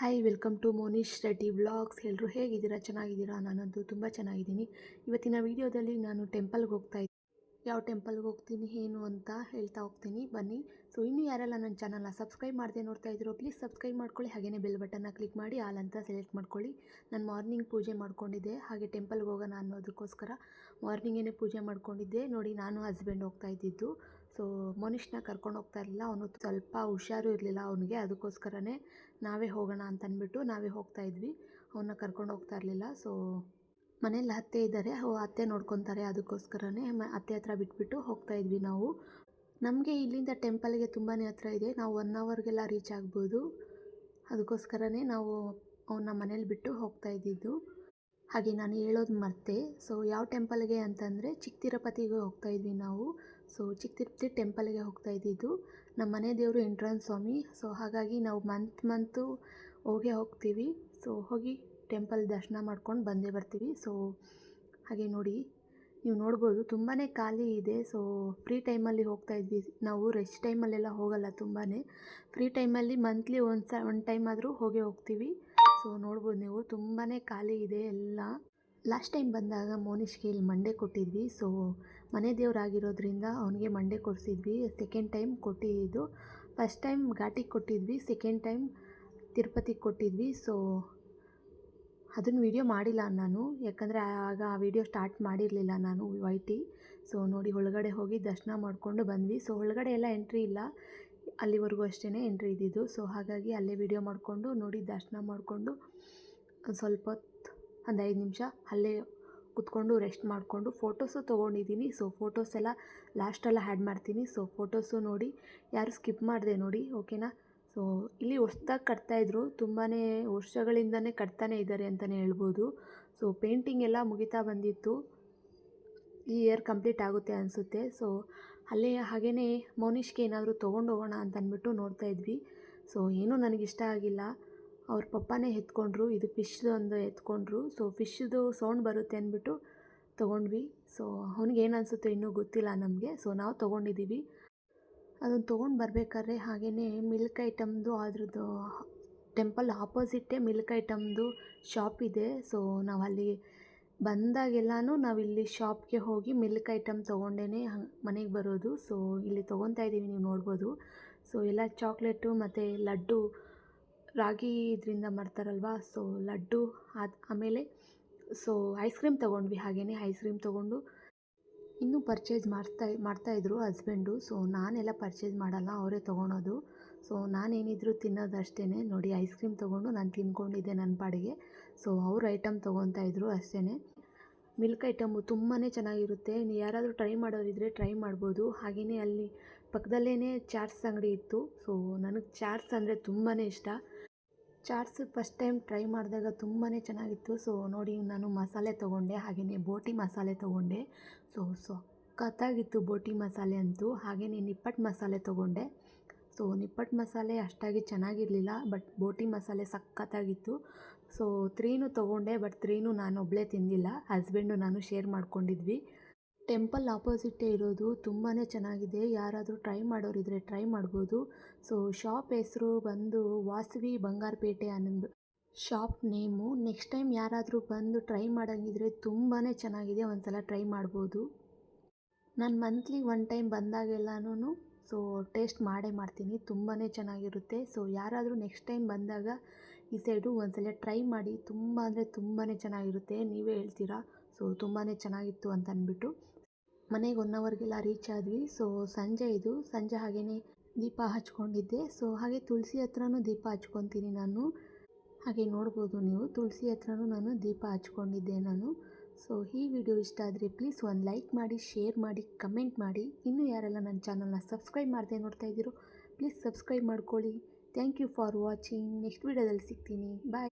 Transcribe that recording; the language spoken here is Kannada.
Hi welcome to Monish Reddy vlogs ಎಲ್ಲರೂ ಹೇಗಿದ್ದೀರಾ? ಚೆನ್ನಾಗಿದ್ದೀರಾ? ನಾನಂತೂ ತುಂಬ ಚೆನ್ನಾಗಿದ್ದೀನಿ. ಇವತ್ತಿನ ವಿಡಿಯೋದಲ್ಲಿ ನಾನು ಟೆಂಪಲ್ಗೆ ಹೋಗ್ತಾ ಇದ್ದೀನಿ ಯಾವ ಟೆಂಪಲ್ಗೆ ಹೋಗ್ತೀನಿ, ಏನು ಅಂತ ಹೇಳ್ತಾ ಹೋಗ್ತೀನಿ. ಬನ್ನಿ. ಸೊ ಇನ್ನೂ ಯಾರೆಲ್ಲ ನನ್ನ ಚಾನಲ್ನ ಸಬ್ಸ್ಕ್ರೈಬ್ ಮಾಡದೆ ನೋಡ್ತಾ ಇದ್ದೀರೋ ಪ್ಲೀಸ್ ಸಬ್ಸ್ಕ್ರೈಬ್ ಮಾಡ್ಕೊಳ್ಳಿ. ಹಾಗೆಯೇ ಬೆಲ್ ಬಟನ್ನ ಕ್ಲಿಕ್ ಮಾಡಿ ಆಲ್ ಅಂತ ಸೆಲೆಕ್ಟ್ ಮಾಡ್ಕೊಳ್ಳಿ. ನಾನು ಮಾರ್ನಿಂಗ್ ಪೂಜೆ ಮಾಡ್ಕೊಂಡಿದ್ದೆ. ಹಾಗೆ ಟೆಂಪಲ್ಗೆ ಹೋಗೋಣ ಅನ್ನೋದಕ್ಕೋಸ್ಕರ ಮಾರ್ನಿಂಗೇನೆ ಪೂಜೆ ಮಾಡ್ಕೊಂಡಿದ್ದೆ. ನೋಡಿ, ನಾನು ಹಸ್ಬೆಂಡ್ ಹೋಗ್ತಾ ಇದ್ದಿದ್ದು. ಸೊ ಮನುಷ್ಯನ ಕರ್ಕೊಂಡು ಹೋಗ್ತಾ ಇರಲಿಲ್ಲ. ಅವನು ಸ್ವಲ್ಪ ಹುಷಾರು ಇರಲಿಲ್ಲ ಅವನಿಗೆ. ಅದಕ್ಕೋಸ್ಕರನೇ ನಾವೇ ಹೋಗೋಣ ಅಂತ ಅಂದ್ಬಿಟ್ಟು ನಾವೇ ಹೋಗ್ತಾ ಇದ್ವಿ. ಅವನ್ನ ಕರ್ಕೊಂಡು ಹೋಗ್ತಾ ಇರಲಿಲ್ಲ. ಸೊ ಮನೇಲಿ ಅತ್ತೆ ಇದ್ದಾರೆ. ಅತ್ತೆ ನೋಡ್ಕೊತಾರೆ. ಅದಕ್ಕೋಸ್ಕರನೇ ಅತ್ತೆ ಹತ್ರ ಬಿಟ್ಬಿಟ್ಟು ಹೋಗ್ತಾ ಇದ್ವಿ ನಾವು. ನಮಗೆ ಇಲ್ಲಿಂದ ಟೆಂಪಲ್ಗೆ ತುಂಬಾ ಹತ್ರ ಇದೆ. ನಾವು ಒನ್ ಅವರ್ಗೆಲ್ಲ ರೀಚ್ ಆಗ್ಬೋದು. ಅದಕ್ಕೋಸ್ಕರನೇ ನಾವು ಅವನ್ನ ಮನೇಲಿ ಬಿಟ್ಟು ಹೋಗ್ತಾ ಇದ್ದಿದ್ದು. ಹಾಗೆ ನಾನು ಹೇಳೋದು ಮರ್ತೆ. ಸೊ ಯಾವ ಟೆಂಪಲ್ಗೆ ಅಂತಂದರೆ ಚಿಕ್ಕ ತಿರುಪತಿಗೆ ಹೋಗ್ತಾ ಇದ್ವಿ ನಾವು. ಸೊ ಚಿಕ್ಕ ತಿರುಪತಿ ಟೆಂಪಲ್ಗೆ ಹೋಗ್ತಾ ಇದ್ದಿದ್ದು. ನಮ್ಮ ಮನೆ ದೇವರು ಎಂಟ್ರನ್ಸ್ ಸ್ವಾಮಿ. ಸೊ, ಹಾಗಾಗಿ ನಾವು ಮಂತ್ ಮಂತು ಹೋಗೇ ಹೋಗ್ತೀವಿ. ಸೊ, ಹೋಗಿ ಟೆಂಪಲ್ ದರ್ಶನ ಮಾಡ್ಕೊಂಡು ಬಂದೇ ಬರ್ತೀವಿ. ಸೊ, ಹಾಗೆ ನೋಡಿ, ನೀವು ನೋಡ್ಬೋದು ತುಂಬಾ ಖಾಲಿ ಇದೆ. ಸೊ, ಫ್ರೀ ಟೈಮಲ್ಲಿ ಹೋಗ್ತಾ ಇದ್ವಿ. ನಾವು ರೆಸ್ಟ್ ಟೈಮಲ್ಲೆಲ್ಲ ಹೋಗಲ್ಲ ತುಂಬಾ ಫ್ರೀ ಟೈಮಲ್ಲಿ ಮಂತ್ಲಿ ಒಂದು ಸ ಒನ್ ಟೈಮ್ ಆದರೂ ಹೋಗೇ ಹೋಗ್ತೀವಿ. ಸೊ, ನೋಡ್ಬೋದು ನೀವು. ತುಂಬಾ ಖಾಲಿ ಇದೆ ಎಲ್ಲ. ಲಾಸ್ಟ್ ಟೈಮ್ ಬಂದಾಗ ಮೋನಿಷ್ಗೆ ಇಲ್ಲಿ ಮಂಡೆ ಕೊಟ್ಟಿದ್ವಿ. ಸೊ ಮನೆ ದೇವರಾಗಿರೋದ್ರಿಂದ ಅವನಿಗೆ ಮಂಡೆ ಕೊಡಿಸಿದ್ವಿ. ಸೆಕೆಂಡ್ ಟೈಮ್ ಕೊಟ್ಟಿದ್ದು. ಫಸ್ಟ್ ಟೈಮ್ ಘಾಟಿಗೆ ಕೊಟ್ಟಿದ್ವಿ. ಸೆಕೆಂಡ್ ಟೈಮ್ ತಿರುಪತಿಗೆ ಕೊಟ್ಟಿದ್ವಿ. ಸೊ ಅದನ್ನು ವೀಡಿಯೋ ಮಾಡಿಲ್ಲ ನಾನು. ಯಾಕಂದರೆ ಆಗ ಆ ವಿಡಿಯೋ ಸ್ಟಾರ್ಟ್ ಮಾಡಿರಲಿಲ್ಲ ನಾನು ವೈ ಟಿ ಸೊ ನೋಡಿ ಒಳಗಡೆ ಹೋಗಿ ದರ್ಶನ ಮಾಡಿಕೊಂಡು ಬಂದ್ವಿ. ಸೊ ಒಳಗಡೆ ಎಲ್ಲ ಎಂಟ್ರಿ ಇಲ್ಲ. ಅಲ್ಲಿವರೆಗೂ ಅಷ್ಟೇ ಎಂಟ್ರಿ ಇದ್ದಿದ್ದು. ಸೊ ಹಾಗಾಗಿ ಅಲ್ಲೇ ವಿಡಿಯೋ ಮಾಡಿಕೊಂಡು ನೋಡಿ ದರ್ಶನ ಮಾಡಿಕೊಂಡು ಸ್ವಲ್ಪ ಒಂದು ಐದು ನಿಮಿಷ ಅಲ್ಲೇ ಕುತ್ಕೊಂಡು ರೆಸ್ಟ್ ಮಾಡಿಕೊಂಡು ಫೋಟೋಸು ತೊಗೊಂಡಿದ್ದೀನಿ ಸೊ ಫೋಟೋಸ್ ಎಲ್ಲ ಲಾಸ್ಟೆಲ್ಲ ಆ್ಯಡ್ ಮಾಡ್ತೀನಿ. ಸೊ ಫೋಟೋಸು ನೋಡಿ, ಯಾರು ಸ್ಕಿಪ್ ಮಾಡಿದೆ ನೋಡಿ ಓಕೆನಾ ಸೊ ಇಲ್ಲಿ ಹೊಸ್ದಾಗಿ ಕಟ್ತಾಯಿದ್ರು ತುಂಬಾ ವರ್ಷಗಳಿಂದನೇ ಕಟ್ತಾನೇ ಇದ್ದಾರೆ ಅಂತಲೇ ಹೇಳ್ಬೋದು. ಸೊ ಪೇಂಟಿಂಗ್ ಎಲ್ಲ ಮುಗಿತಾ ಬಂದಿತ್ತು. ಈ ಇಯರ್ ಕಂಪ್ಲೀಟ್ ಆಗುತ್ತೆ ಅನಿಸುತ್ತೆ. ಸೊ ಅಲ್ಲೇ ಹಾಗೆಯೇ ಮೌನಿಷ್ಗೆ ಏನಾದರೂ ತೊಗೊಂಡು ಹೋಗೋಣ ಅಂತ ಅಂದ್ಬಿಟ್ಟು ನೋಡ್ತಾ ಇದ್ವಿ. ಸೊ ಏನೂ ನನಗಿಷ್ಟ ಆಗಿಲ್ಲ. ಅವ್ರ ಪಪ್ಪನೇ ಎತ್ಕೊಂಡ್ರು, ಇದು ಫಿಶ್ದು ಒಂದು ಎತ್ಕೊಂಡ್ರು. ಸೊ ಫಿಶ್ದು ಸೌಂಡ್ ಬರುತ್ತೆ ಅಂದ್ಬಿಟ್ಟು ತೊಗೊಂಡ್ವಿ. ಸೊ ಏನು ಅನಿಸುತ್ತೆ ಇನ್ನೂ ಗೊತ್ತಿಲ್ಲ ನಮಗೆ. ಸೊ ನಾವು ತೊಗೊಂಡಿದ್ದೀವಿ ಅದನ್ನು ತೊಗೊಂಡು ಬರಬೇಕಾದ್ರೆ ಹಾಗೆಯೇ ಮಿಲ್ಕ್ ಐಟಮ್ದು ಅದ್ರದ್ದು ಟೆಂಪಲ್ ಆಪೋಸಿಟ್ಟೇ ಮಿಲ್ಕ್ ಐಟಮ್ದು ಶಾಪ್ ಇದೆ. ಸೊ ನಾವು ಅಲ್ಲಿ ಬಂದಾಗೆಲ್ಲನೂ ನಾವಿಲ್ಲಿ ಶಾಪ್ಗೆ ಹೋಗಿ ಮಿಲ್ಕ್ ಐಟಮ್ ತೊಗೊಂಡೇ ಮನೆಗೆ ಬರೋದು. ಸೊ ಇಲ್ಲಿ ತೊಗೊತಾ ಇದ್ದೀವಿ ನೀವು ನೋಡ್ಬೋದು. ಸೊ ಎಲ್ಲ ಚಾಕ್ಲೇಟು ಮತ್ತು ಲಡ್ಡು ರಾಗಿ ಇದರಿಂದ ಮಾಡ್ತಾರಲ್ವ ಸೊ ಲಡ್ಡು, ಅದು ಆಮೇಲೆ ಸೊ ಐಸ್ ಕ್ರೀಮ್ ತೊಗೊಂಡ್ವಿ ಹಾಗೆಯೇ ಐಸ್ ಕ್ರೀಮ್ ತೊಗೊಂಡು. ಇನ್ನೂ ಪರ್ಚೇಸ್ ಮಾಡ್ತಾ ಮಾಡ್ತಾಯಿದ್ರು ಹಸ್ಬೆಂಡು ಸೊ ನಾನೆಲ್ಲ ಪರ್ಚೇಸ್ ಮಾಡಲ್ಲ, ಅವರೇ ತೊಗೊಳೋದು. ಸೊ ನಾನೇನಿದ್ರು ತಿನ್ನೋದು ಅಷ್ಟೇ ನೋಡಿ ಐಸ್ ಕ್ರೀಮ್ ತೊಗೊಂಡು ನಾನು ತಿನ್ಕೊಂಡಿದ್ದೆ ನನ್ನ ಪಾಡಿಗೆ. ಸೊ ಅವ್ರ ಐಟಮ್ ತೊಗೊತಾ ಇದ್ರು ಅಷ್ಟೇ ಮಿಲ್ಕ್ ಐಟಮು ತುಂಬಾ ಚೆನ್ನಾಗಿರುತ್ತೆ ಯಾರಾದರೂ ಟ್ರೈ ಮಾಡೋರಿದ್ದರೆ ಟ್ರೈ ಮಾಡ್ಬೋದು. ಹಾಗೆಯೇ ಅಲ್ಲಿ ಪಕ್ಕದಲ್ಲೇ ಚಾಟ್ಸ್ ಅಂಗಡಿ ಇತ್ತು ಸೊ ನನಗೆ ಚಾಟ್ಸ್ ಅಂದರೆ ತುಂಬಾ ಇಷ್ಟ. ಚಾಟ್ಸ್ ಫಸ್ಟ್ ಟೈಮ್ ಟ್ರೈ ಮಾಡಿದಾಗ ತುಂಬಾ ಚೆನ್ನಾಗಿತ್ತು. ಸೊ, ನೋಡಿ, ನಾನು ಮಸಾಲೆ ತೊಗೊಂಡೆ, ಹಾಗೆಯೇ ಬೋಟಿ ಮಸಾಲೆ ತೊಗೊಂಡೆ. ಸೊ, ಸಖತ್ತಾಗಿತ್ತು ಬೋಟಿ ಮಸಾಲೆ ಅಂತೂ. ಹಾಗೆಯೇ ನಿಪ್ಪಟ್ಟು ಮಸಾಲೆ ತೊಗೊಂಡೆ. ಸೊ, ನಿಪ್ಪಟ್ಟು ಮಸಾಲೆ ಅಷ್ಟಾಗಿ ಚೆನ್ನಾಗಿರಲಿಲ್ಲ, ಬಟ್ ಬೋಟಿ ಮಸಾಲೆ ಸಖತ್ತಾಗಿತ್ತು. ಸೊ, ತ್ರೀನೂ ತೊಗೊಂಡೆ, ಬಟ್ ತ್ರೀನೂ ನಾನು ಒಬ್ಬಳೇ ತಿಂದಿಲ್ಲ. ಹಸ್ಬೆಂಡು ನಾನು ಶೇರ್ ಮಾಡ್ಕೊಂಡಿದ್ವಿ. ಟೆಂಪಲ್ ಆಪೋಸಿಟ್ಟೇ ಇರೋದು ತುಂಬಾ ಚೆನ್ನಾಗಿದೆ. ಯಾರಾದರೂ ಟ್ರೈ ಮಾಡೋರಿದ್ರೆ ಟ್ರೈ ಮಾಡ್ಬೋದು. ಸೊ, ಶಾಪ್ ಹೆಸರು ಬಂದು ವಾಸವಿ ಬಂಗಾರಪೇಟೆ ಅನ್ನೋ ಶಾಪ್ ನೇಮು. ನೆಕ್ಸ್ಟ್ ಟೈಮ್ ಯಾರಾದರೂ ಬಂದು ಟ್ರೈ ಮಾಡೋಂಗಿದ್ರೆ ತುಂಬಾ ಚೆನ್ನಾಗಿದೆ. ಒಂದು ಸಲ ಟ್ರೈ ಮಾಡ್ಬೋದು. ನಾನು ಮಂತ್ಲಿ ಒನ್ ಟೈಮ್ ಬಂದಾಗೆಲ್ಲನೂ ಸೊ, ಟೇಸ್ಟ್ ಮಾಡೇ ಮಾಡ್ತೀನಿ. ತುಂಬಾ ಚೆನ್ನಾಗಿರುತ್ತೆ. ಸೊ, ಯಾರಾದರೂ ನೆಕ್ಸ್ಟ್ ಟೈಮ್ ಬಂದಾಗ ಈ ಸೈಡು ಒಂದ್ಸಲ ಟ್ರೈ ಮಾಡಿ. ತುಂಬ ಅಂದರೆ ತುಂಬಾ ಚೆನ್ನಾಗಿರುತ್ತೆ. ನೀವೇ ಹೇಳ್ತೀರಾ? ಸೊ ತುಂಬಾ ಚೆನ್ನಾಗಿತ್ತು ಅಂತ ಅಂದ್ಬಿಟ್ಟು ಮನೆಗೆ ಒನ್ ಅವರ್ಗೆಲ್ಲ ರೀಚ್ ಆದ್ವಿ. ಸೊ ಸಂಜೆ ಇದು. ಸಂಜೆ ಹಾಗೆಯೇ ದೀಪ ಹಚ್ಕೊಂಡಿದ್ದೆ. ಸೊ ಹಾಗೆ ತುಳಸಿ ಹತ್ರನೂ ದೀಪ ಹಚ್ಕೊತೀನಿ ನಾನು. ಹಾಗೆ ನೋಡ್ಬೋದು ನೀವು. ತುಳಸಿ ಹತ್ರನೂ ನಾನು ದೀಪ ಹಚ್ಕೊಂಡಿದ್ದೆ ನಾನು. ಸೊ ಈ ವಿಡಿಯೋ ಇಷ್ಟ ಆದರೆ ಪ್ಲೀಸ್ ಒಂದು ಲೈಕ್ ಮಾಡಿ ಶೇರ್ ಮಾಡಿ ಕಮೆಂಟ್ ಮಾಡಿ. ಇನ್ನೂ ಯಾರೆಲ್ಲ ನನ್ನ ಚಾನಲ್ನ ಸಬ್ಸ್ಕ್ರೈಬ್ ಮಾಡದೆ ನೋಡ್ತಾ ಇದ್ದೀರೋ ಪ್ಲೀಸ್ ಸಬ್ಸ್ಕ್ರೈಬ್ ಮಾಡ್ಕೊಳ್ಳಿ. Thank you for watching next ವಿಡಿಯೋದಲ್ಲಿ ಸಿಗ್ತೀನಿ. ಬಾಯ್